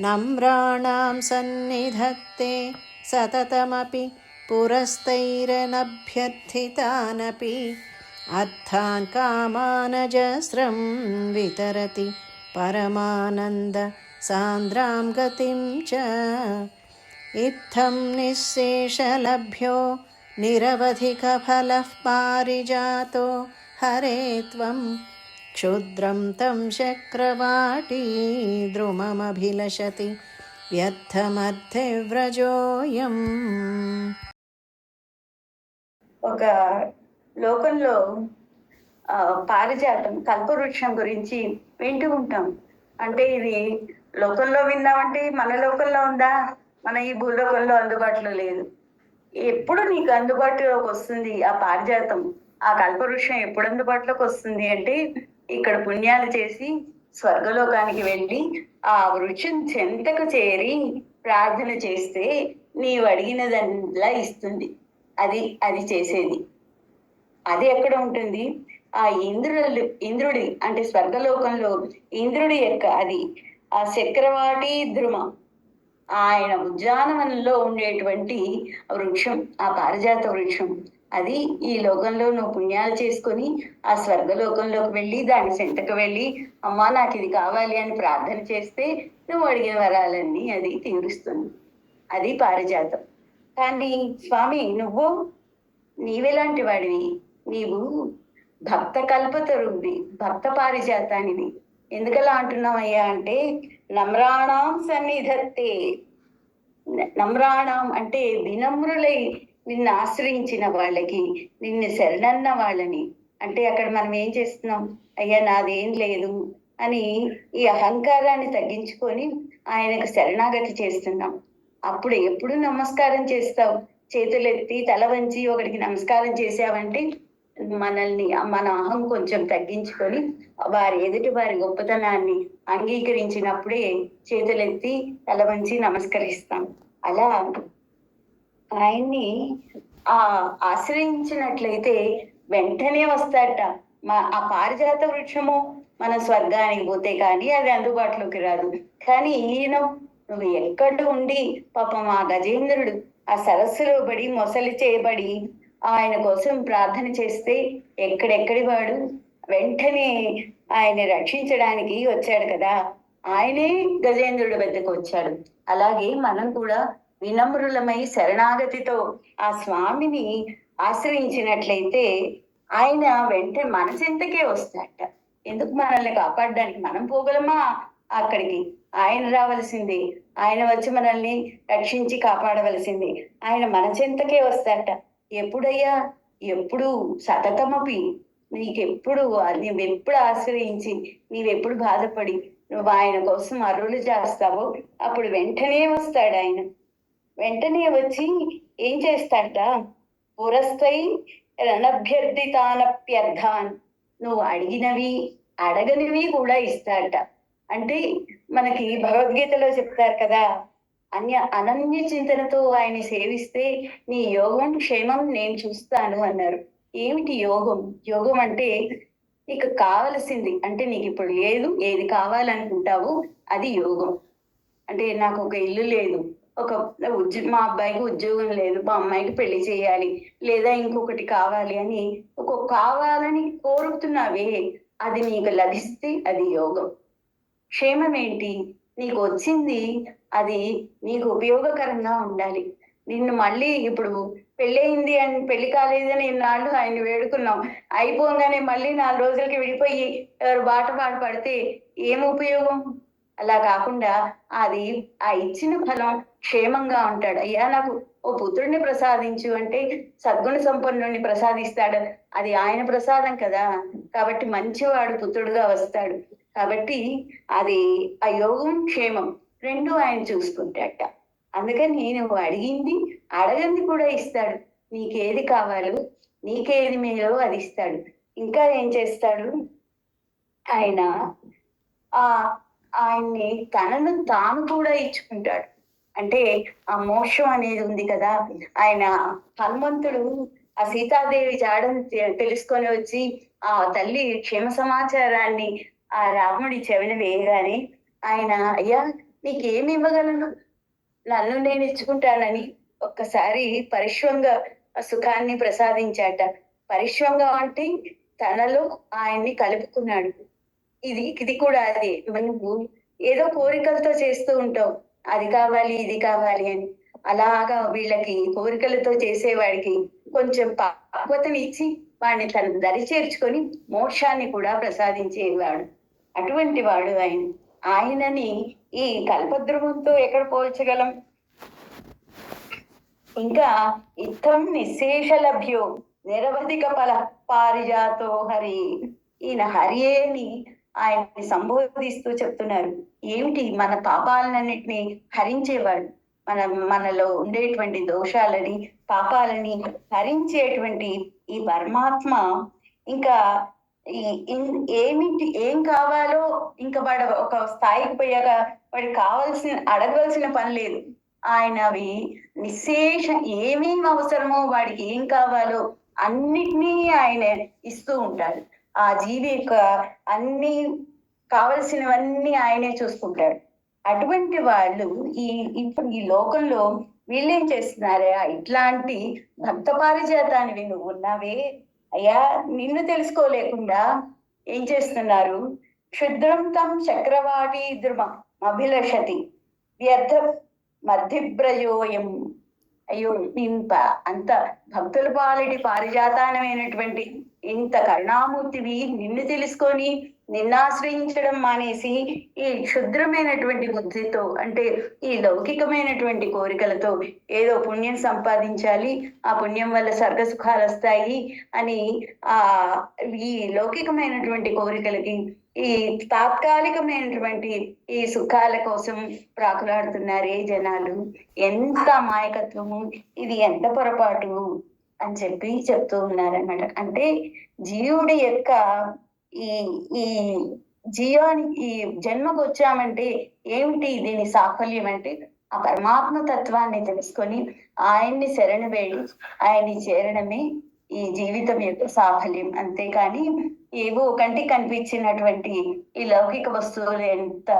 नम्राणां सन्निधत्ते सततमपि पुरस्तैरनभ्यर्थितानपि अर्थान् कामानजस्रं वितरति परमानन्द सान्द्रां गतिं च। इत्थं निःशेषलभ्यो निरवधिकफलः पारिजातो हरे त्वं क्षुद्रं तं चक्रवाटी द्रुममभिलषति व्यर्थमर्थिव्रजोऽयम् ఒక లోకంలో ఆ, పారిజాతం కల్పవృక్షం గురించి వింటూ ఉంటాం అంటే ఇది లోకంలో విన్నామంటే మన లోకంలో ఉందా మన ఈ భూలోకంలో అందుబాటులో లేదు ఎప్పుడు నీకు అందుబాటులోకి వస్తుంది ఆ పారిజాతం ఆ కల్పవృక్షం ఎప్పుడు అందుబాటులోకి వస్తుంది అంటే ఇక్కడ పుణ్యాలు చేసి స్వర్గలోకానికి వెళ్ళి ఆ వృక్షం చెంతకు చేరి ప్రార్థన చేస్తే నీవు అడిగినదల్లా ఇస్తుంది. అది అది చేసేది. అది ఎక్కడ ఉంటుంది? ఆ ఇంద్రుడు ఇంద్రుడి అంటే స్వర్గలోకంలో ఇంద్రుడి యొక్క అది ఆ చక్రవాటి ధ్రుమ. ఆయన ఉద్యానవనంలో ఉండేటువంటి వృక్షం ఆ పారిజాత వృక్షం. అది ఈ లోకంలో నువ్వు పుణ్యాలు చేసుకొని ఆ స్వర్గలోకంలోకి వెళ్ళి దాని సెంటకు వెళ్ళి అమ్మా నాకు ఇది కావాలి అని ప్రార్థన చేస్తే నువ్వు అడిగిన వరాలన్నీ అది తీరుస్తుంది. అది పారిజాతం. కానీ స్వామి నువ్వు నీవెలాంటి వాడివి? నీవు భక్త కల్పతరువి భక్త పారిజాతానివి. ఎందుకలా అంటున్నావయ్యా అంటే నమ్రాణం సన్నిధత్తే. నమ్రాణం అంటే వినమ్రులై నిన్ను ఆశ్రయించిన వాళ్ళకి నిన్ను శరణన్న వాళ్ళని. అంటే అక్కడ మనం ఏం చేస్తున్నాం? అయ్యా నాదేం లేదు అని ఈ అహంకారాన్ని తగ్గించుకొని ఆయనకు శరణాగతి చేస్తున్నాం. అప్పుడు ఎప్పుడు నమస్కారం చేస్తావు? చేతులెత్తి తల వంచి ఒకడికి నమస్కారం చేసావంటే మనల్ని మన అహం కొంచెం తగ్గించుకొని వారి ఎదుటి వారి గొప్పతనాన్ని అంగీకరించినప్పుడే చేతులెత్తి తల వంచి నమస్కరిస్తాం. అలా ఆయన్ని ఆ ఆశ్రయించినట్లయితే వెంటనే వస్తాడట. మా ఆ పారిజాత వృక్షము మన స్వర్గానికి పోతే కానీ అది అందుబాటులోకి రాదు. కానీ ఈయన నువ్వు ఎక్కడ ఉండి పాపం ఆ గజేంద్రుడు ఆ సరస్సులో పడి మొసలి చేయబడి ఆయన కోసం ప్రార్థన చేస్తే ఎక్కడెక్కడి వాడు? వెంటనే ఆయన రక్షించడానికి వచ్చాడు కదా. ఆయనే గజేంద్రుడి వద్దకు వచ్చాడు. అలాగే మనం కూడా వినమ్రులమై శరణాగతితో ఆ స్వామిని ఆశ్రయించినట్లయితే ఆయన వెంటనే మనచెంతకే వస్తాడట. ఎందుకు మనల్ని కాపాడడానికి మనం పోగలమా? అక్కడికి ఆయన రావలసింది. ఆయన వచ్చి మనల్ని రక్షించి కాపాడవలసింది. ఆయన మన చెంతకే వస్తాడట. ఎప్పుడయ్యా? ఎప్పుడు? సతతమపి. నీకెప్పుడు నువ్వెప్పుడు ఆశ్రయించి నీవెప్పుడు బాధపడి నువ్వు ఆయన కోసం అరులు చేస్తావో అప్పుడు వెంటనే వస్తాడు ఆయన వెంటనే వచ్చి ఏం చేస్తాడట పురస్థై రణభ్యర్థితానప్యర్థాన్ నువ్వు అడిగినవి అడగనివి కూడా ఇస్తాడట అంటే మనకి భగవద్గీతలో చెప్తారు కదా అన్య అనన్య చింతనతో ఆయన సేవిస్తే నీ యోగం క్షేమం నేను చూస్తాను అన్నారు. ఏమిటి యోగం? యోగం అంటే నీకు కావలసింది అంటే నీకు ఇప్పుడు లేదు ఏది కావాలనుకుంటావో అది యోగం. అంటే నాకు ఒక ఇల్లు లేదు ఒక మా అబ్బాయికి ఉద్యోగం లేదు మా అమ్మాయికి పెళ్ళి చేయాలి లేదా ఇంకొకటి కావాలి అని ఒక కావాలని కోరుతున్నావే అది నీకు లభిస్తే అది యోగం. క్షేమం ఏంటి? నీకు వచ్చింది అది నీకు ఉపయోగకరంగా ఉండాలి. నిన్ను మళ్ళీ ఇప్పుడు పెళ్ళయింది అని పెళ్ళి కాలేదని నాళ్ళు ఆయన వేడుకున్నాం. అయిపోగానే మళ్ళీ నాలుగు రోజులకి విడిపోయి ఎవరు బాట పాట పడితే ఏం ఉపయోగం? అలా కాకుండా అది ఆ ఇచ్చిన ఫలం క్షేమంగా ఉంటాడు. అయ్యా నాకు ఓ పుత్రుడిని ప్రసాదించు అంటే సద్గుణ సంపన్నుడిని ప్రసాదిస్తాడు. అది ఆయన ప్రసాదం కదా. కాబట్టి మంచివాడు పుత్రుడుగా వస్తాడు. కాబట్టి అది ఆ యోగం క్షేమం రెండు ఆయన చూసుకుంటాట అందుకని నువ్వు అడిగింది అడగంది కూడా ఇస్తాడు. నీకేది కావాలో నీకేది మేలో అది ఇస్తాడు. ఇంకా ఏం చేస్తాడు? ఆయన ఆ ఆయన్ని తనను తాను కూడా ఇచ్చుకుంటాడు. అంటే ఆ మోక్షం అనేది ఉంది కదా. ఆయన హనుమంతుడు ఆ సీతాదేవి జాడను తె- తెలుసుకొని వచ్చి ఆ తల్లి క్షేమ సమాచారాన్ని ఆ రాముడి చెవిన వేయగానే ఆయన అయ్యా నీకేమి ఇవ్వగలను? నన్ను నేను ఇచ్చుకుంటానని ఒక్కసారి పరిశ్వంగా ఆ సుఖాన్ని ప్రసాదించాట. పరిశ్వంగా అంటే తనలో ఆయన్ని కలుపుకున్నాడు. ఇది ఇది కూడా అదే. నువ్వు ఏదో కోరికలతో చేస్తూ ఉంటావు. అది కావాలి ఇది కావాలి అని. అలాగా వీళ్ళకి కోరికలతో చేసేవాడికి కొంచెం పక్వతని ఇచ్చి వాడిని తన దరి చేర్చుకొని మోక్షాన్ని కూడా ప్రసాదించేవాడు. అటువంటి వాడు ఆయన. ఆయనని ఈ కల్పద్రువంతో ఎక్కడ పోల్చగలం? ఇంకా ఇత్తం నిశేష లభ్యో నిరవధిక ఫల పారిజాతో హరి. ఈయన హరియేని ఆయన్ని సంబోధిస్తూ చెప్తున్నారు. ఏమిటి మన పాపాలన్నిటిని హరించేవాడు? మన మనలో ఉండేటువంటి దోషాలని పాపాలని హరించేటువంటి ఈ పరమాత్మ ఇంకా ఈ ఏమిటి ఏం కావాలో ఇంకా వాడు ఒక స్థాయికి పోయాక వాడికి కావాల్సిన అడగవలసిన పని లేదు. ఆయన అవి నిశేష ఏమేమి అవసరమో వాడికి ఏం కావాలో అన్నిటినీ ఆయన ఇస్తూ ఉంటాడు. ఆ జీవి యొక్క అన్ని కావలసినవన్నీ ఆయనే చూసుకుంటాడు. అటువంటి వాళ్ళు ఈ ఇప్పుడు ఈ లోకంలో వీళ్ళేం చేస్తున్నారా? ఇట్లాంటి భక్త పారిజాతానివి నువ్వు ఉన్నావే? అయ్యా నిన్ను తెలుసుకోలేకుండా ఏం చేస్తున్నారు? క్షుద్రం తం చక్రవాటి ద్రుమ అభిలషతి వ్యర్థ మధ్యబ్రయోయం అయ్యో ఇంత అంత భక్తుల పాలిటి పారిజాతానమైనటువంటి ఇంత కరుణామూర్తివి నిన్ను తెలుసుకొని నిన్నాశ్రయించడం మానేసి ఈ క్షుద్రమైనటువంటి బుద్ధితో అంటే ఈ లౌకికమైనటువంటి కోరికలతో ఏదో పుణ్యం సంపాదించాలి ఆ పుణ్యం వల్ల స్వర్గ సుఖాలు వస్తాయి అని ఆ ఈ లౌకికమైనటువంటి కోరికలకి ఈ తాత్కాలికమైనటువంటి ఈ సుఖాల కోసం ప్రాకులాడుతున్నారే జనాలు? ఎంత అమాయకత్వము? ఇది ఎంత పొరపాటు? అని చెప్పి చెప్తూ ఉన్నారన్నమాట. అంటే జీవుడి యొక్క ఈ ఈ జీవానికి ఈ జన్మకు వచ్చామంటే ఏమిటి దీని సాఫల్యం అంటే? ఆ పరమాత్మ తత్వాన్ని తెలుసుకొని ఆయన్ని శరణు వేడి ఆయన్ని చేరడమే ఈ జీవితం యొక్క సాఫల్యం. అంతేకాని ఏవో కంటికి కనిపించినటువంటి ఈ లౌకిక వస్తువులు ఎంత?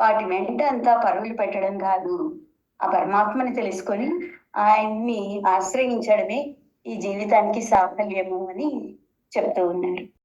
వాటి వెంట అంతా పరుగులు పెట్టడం కాదు. ఆ పరమాత్మని తెలుసుకొని ఆయన్ని ఆశ్రయించడమే ఈ జీవితానికి సాఫల్యము అని చెప్తూ ఉన్నారు.